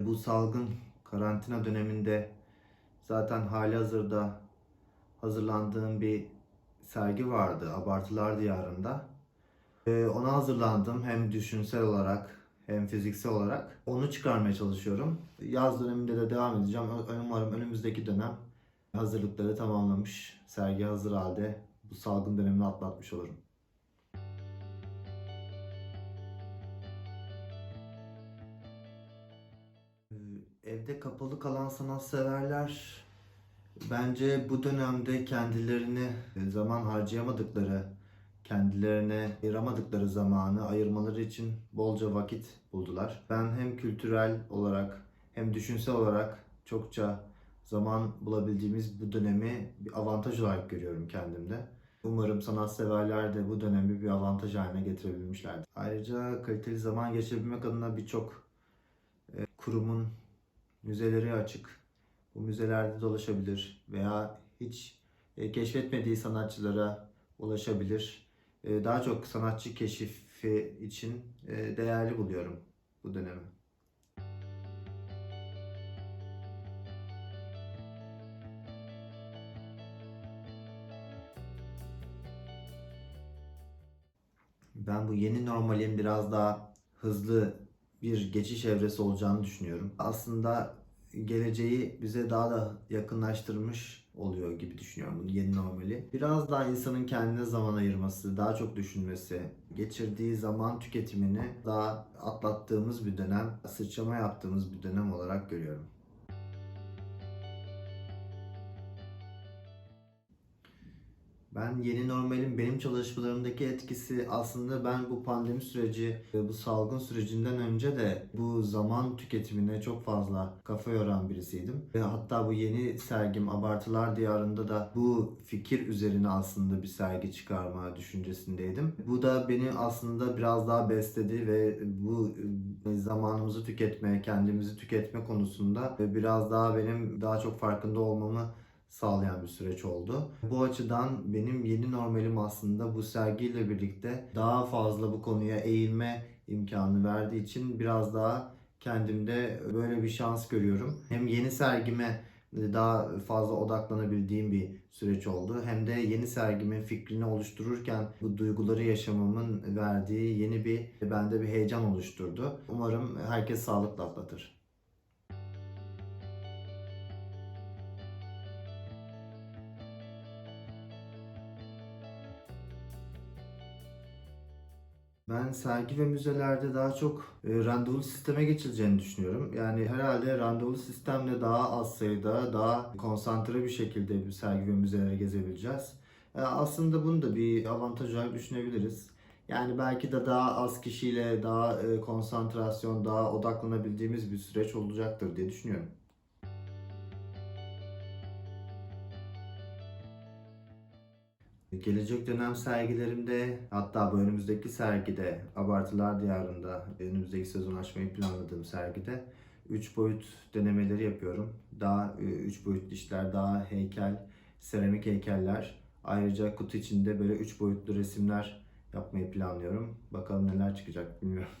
Bu salgın karantina döneminde zaten hali hazırda hazırlandığım bir sergi vardı Abartılar Diyarı'nda. Ee, ona hazırlandım hem düşünsel olarak hem fiziksel olarak. Onu çıkarmaya çalışıyorum. Yaz döneminde de devam edeceğim. Umarım önümüzdeki dönem hazırlıkları tamamlamış, sergi hazır halde bu salgın dönemini atlatmış olurum. Evde kapalı kalan sanatseverler bence bu dönemde kendilerini zaman harcayamadıkları, kendilerine ayıramadıkları zamanı ayırmaları için bolca vakit buldular. Ben hem kültürel olarak hem düşünsel olarak çokça zaman bulabildiğimiz bu dönemi bir avantaj olarak görüyorum kendimde. Umarım sanatseverler de bu dönemi bir avantaj haline getirebilmişlerdir. Ayrıca kaliteli zaman geçirebilmek adına birçok e, kurumun müzeleri açık. Bu müzelerde dolaşabilir veya hiç e, keşfetmediği sanatçılara ulaşabilir. E, daha çok sanatçı keşifi için e, değerli buluyorum bu dönemi. Ben bu yeni normalin biraz daha hızlı bir geçiş evresi olacağını düşünüyorum. Aslında geleceği bize daha da yakınlaştırmış oluyor gibi düşünüyorum bu yeni normali. Biraz daha insanın kendine zaman ayırması, daha çok düşünmesi, geçirdiği zaman tüketimini daha atlattığımız bir dönem, sıçrama yaptığımız bir dönem olarak görüyorum. Ben yeni normalin benim çalışmalarımdaki etkisi aslında ben bu pandemi süreci, ve bu salgın sürecinden önce de bu zaman tüketimine çok fazla kafa yoran birisiydim. Ve hatta bu yeni sergim Abartılar Diyarı'nda da bu fikir üzerine aslında bir sergi çıkarma düşüncesindeydim. Bu da beni aslında biraz daha besledi ve bu e, zamanımızı tüketme, kendimizi tüketme konusunda biraz daha benim daha çok farkında olmamı sağlayan bir süreç oldu. Bu açıdan benim yeni normalim aslında bu sergiyle birlikte daha fazla bu konuya eğilme imkanı verdiği için biraz daha kendimde böyle bir şans görüyorum. Hem yeni sergime daha fazla odaklanabildiğim bir süreç oldu. Hem de yeni sergimin fikrini oluştururken bu duyguları yaşamamın verdiği yeni bir bende bir heyecan oluşturdu. Umarım herkes sağlıkla atlatır. Ben sergi ve müzelerde daha çok e, randevulu sisteme geçileceğini düşünüyorum. Yani herhalde randevulu sistemle daha az sayıda, daha konsantre bir şekilde bir sergi ve müzeleri gezebileceğiz. E, aslında bunu da bir avantaj olarak düşünebiliriz. Yani belki de daha az kişiyle daha e, konsantrasyon, daha odaklanabildiğimiz bir süreç olacaktır diye düşünüyorum. Gelecek dönem sergilerimde hatta bu önümüzdeki sergide Abartılar Diyarı'nda önümüzdeki sezon açmayı planladığım sergide 3 boyut denemeleri yapıyorum. Daha 3 boyutlu işler, daha heykel, seramik heykeller. Ayrıca kutu içinde böyle 3 boyutlu resimler yapmayı planlıyorum. Bakalım neler çıkacak bilmiyorum.